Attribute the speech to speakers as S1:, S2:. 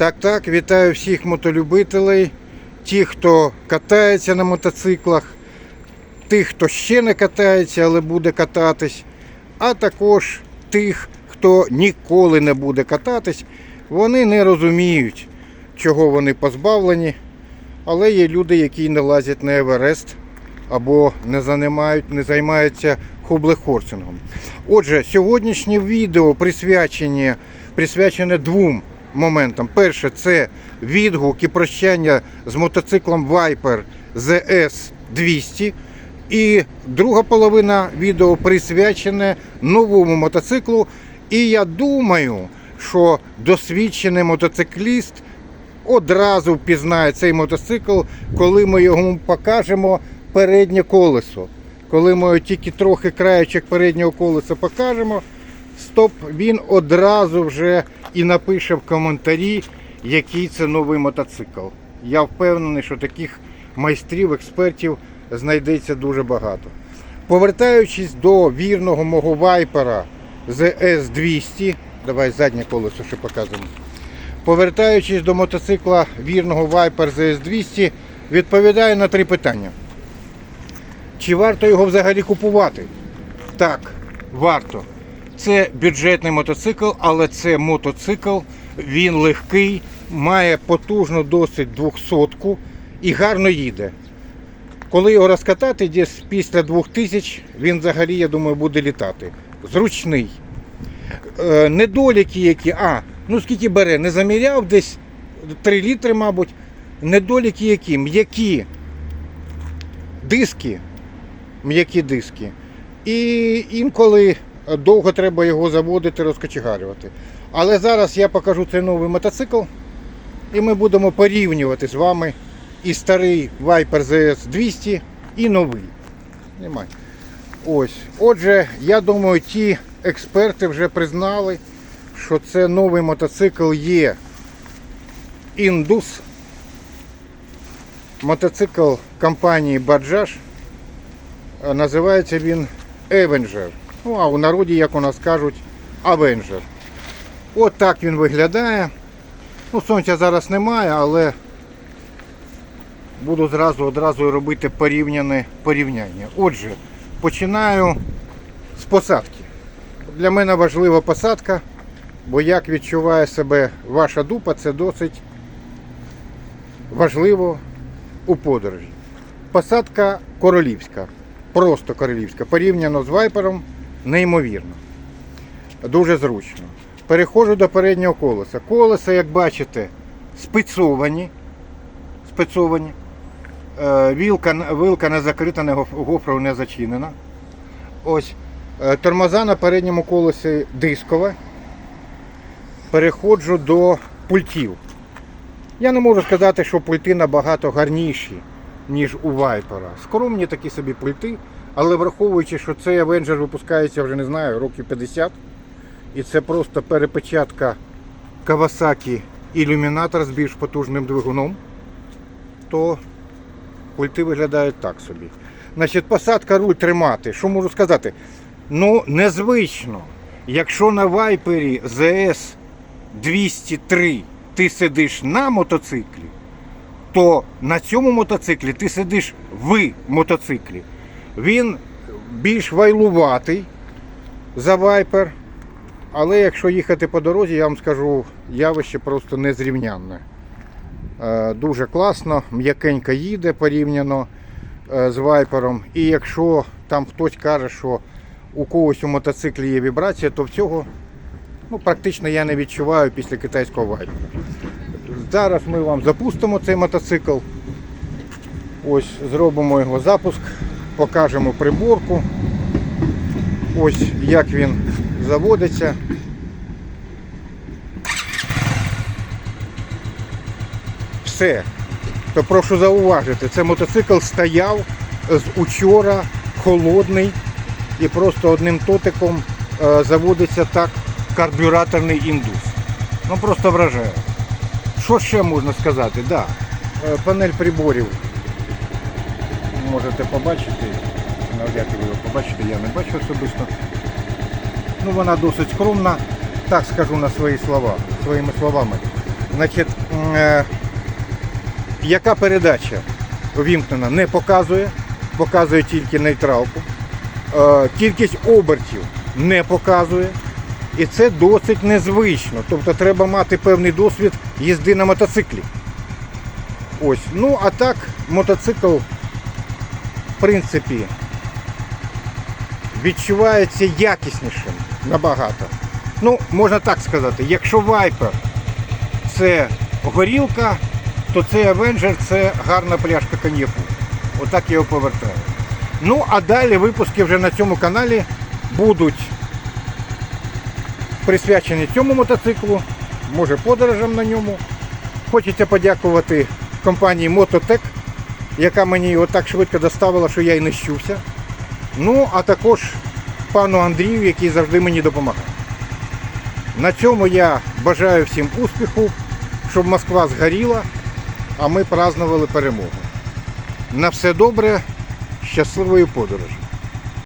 S1: Так, так, вітаю всіх мотолюбителей, ті, хто катається на мотоциклах, тих, хто ще не катається, але буде кататись, а також тих, хто ніколи не буде кататись. Вони не розуміють, чого вони позбавлені, але є люди, які не лазять на Еверест або не, займають, не займаються хублехорсингом. Отже, сьогоднішнє відео присвячене, присвячене двом моментам. Перше, це відгук і прощання з мотоциклом Viper ZS 200. І друга половина відео присвячене новому мотоциклу. І я думаю, що досвідчений мотоцикліст одразу впізнає цей мотоцикл, коли ми йому покажемо переднє колесо. Коли ми тільки трохи краєчок переднього колеса покажемо, стоп, він одразу вже і напише в коментарі, який це новий мотоцикл. Я впевнений, що таких майстрів, експертів знайдеться дуже багато. Повертаючись до вірного мого вайпера ZS200, давай заднє колесо ще показуємо. Повертаючись до мотоцикла вірного Viper ZS200, відповідаю на три питання. Чи варто його взагалі купувати? Так, варто. Це бюджетний мотоцикл, але це мотоцикл, він легкий, має потужну досить 200 і гарно їде. Коли його розкатати, десь після 2000 він взагалі, я думаю, буде літати. Зручний. Е, недоліки які. А, ну скільки бере, не заміряв, десь 3 літри, мабуть. Недоліки які? М'які диски. М'які диски. І інколи довго треба його заводити, розкочегарювати. Але зараз я покажу цей новий мотоцикл. І ми будемо порівнювати з вами і старий Viper ZS 200, і новий. Немає. Ось. Отже, я думаю, ті експерти вже признали, що це новий мотоцикл є Indus. Мотоцикл компанії Bajaj. Е, Називається він Avenger. Ну, а у народі, як у нас кажуть, Avenger. От так він виглядає. Ну, сонця зараз немає, але буду зразу одразу робити порівняне порівняння. Отже, починаю з посадки. Для мене важлива посадка, бо як відчуває себе ваша дупа, це досить важливо у подорожі. Посадка королівська, просто королівська. Порівняно з вайпером, неймовірно. Дуже зручно. Переходжу до переднього колеса. Колеса, як бачите, спецовані. спецовані. Е, Вілка, вилка не закрита, не гоф- не зачинена. Ось. Е, Тормоза на передньому колесі дискове. Переходжу до пультів. Я не можу сказати, що пульти набагато гарніші, ніж у Вайпера. Скромні такі собі пульти, але враховуючи, що цей Avenger випускається вже не знаю, років 50. І це просто перепечатка Kawasaki ілюмінатор з більш потужним двигуном, то пульти виглядають так собі. Значить, посадка руль тримати. Що можу сказати? Ну, незвично. Якщо на вайпері ZS 203 ти сидиш на мотоциклі, то на цьому мотоциклі ти сидиш в мотоциклі. Він більш вайлуватий за вайпер. Але якщо їхати по дорозі, я вам скажу, явище просто незрівнянне. Е, Дуже класно, м'якенько їде порівняно е, з вайпером. І якщо там хтось каже, що у когось у мотоциклі є вібрація, то в цього ну, практично я не відчуваю після китайського вайпера. Зараз ми вам запустимо цей мотоцикл. Ось зробимо його запуск, покажемо приборку. Ось як він заводиться. Все. То прошу зауважити, це мотоцикл стояв з учора холодний і просто одним тотиком е, заводиться так карбюраторний індус. Ну просто вражає. Що ще можна сказати? Да. е, Панель приборів можете побачити. Навряд ви його побачите, я не бачу особисто. Ну, вона досить скромна, так скажу на свої слова, своїми словами. Значить, е, яка передача увімкнена, не показує, показує тільки нейтралку. Е, кількість обертів не показує. І це досить незвично. Тобто треба мати певний досвід їзди на мотоциклі. Ось. Ну, а так, мотоцикл, принципі, відчувається якіснішим набагато. Ну, можна так сказати, якщо Viper це горілка, то цей Avenger це гарна пляшка коньяку. Отак я його повертаю. Ну, а далі випуски вже на цьому каналі будуть присвячені цьому мотоциклу, може подорожам на ньому. Хочеться подякувати компанії Мототек, яка мені його так швидко доставила, що я й не щувся. Ну, а також пану Андрію, який завжди мені допомагає. На цьому я бажаю всім успіху, щоб Москва згоріла, а ми празднували перемогу. На все добре, щасливої подорожі!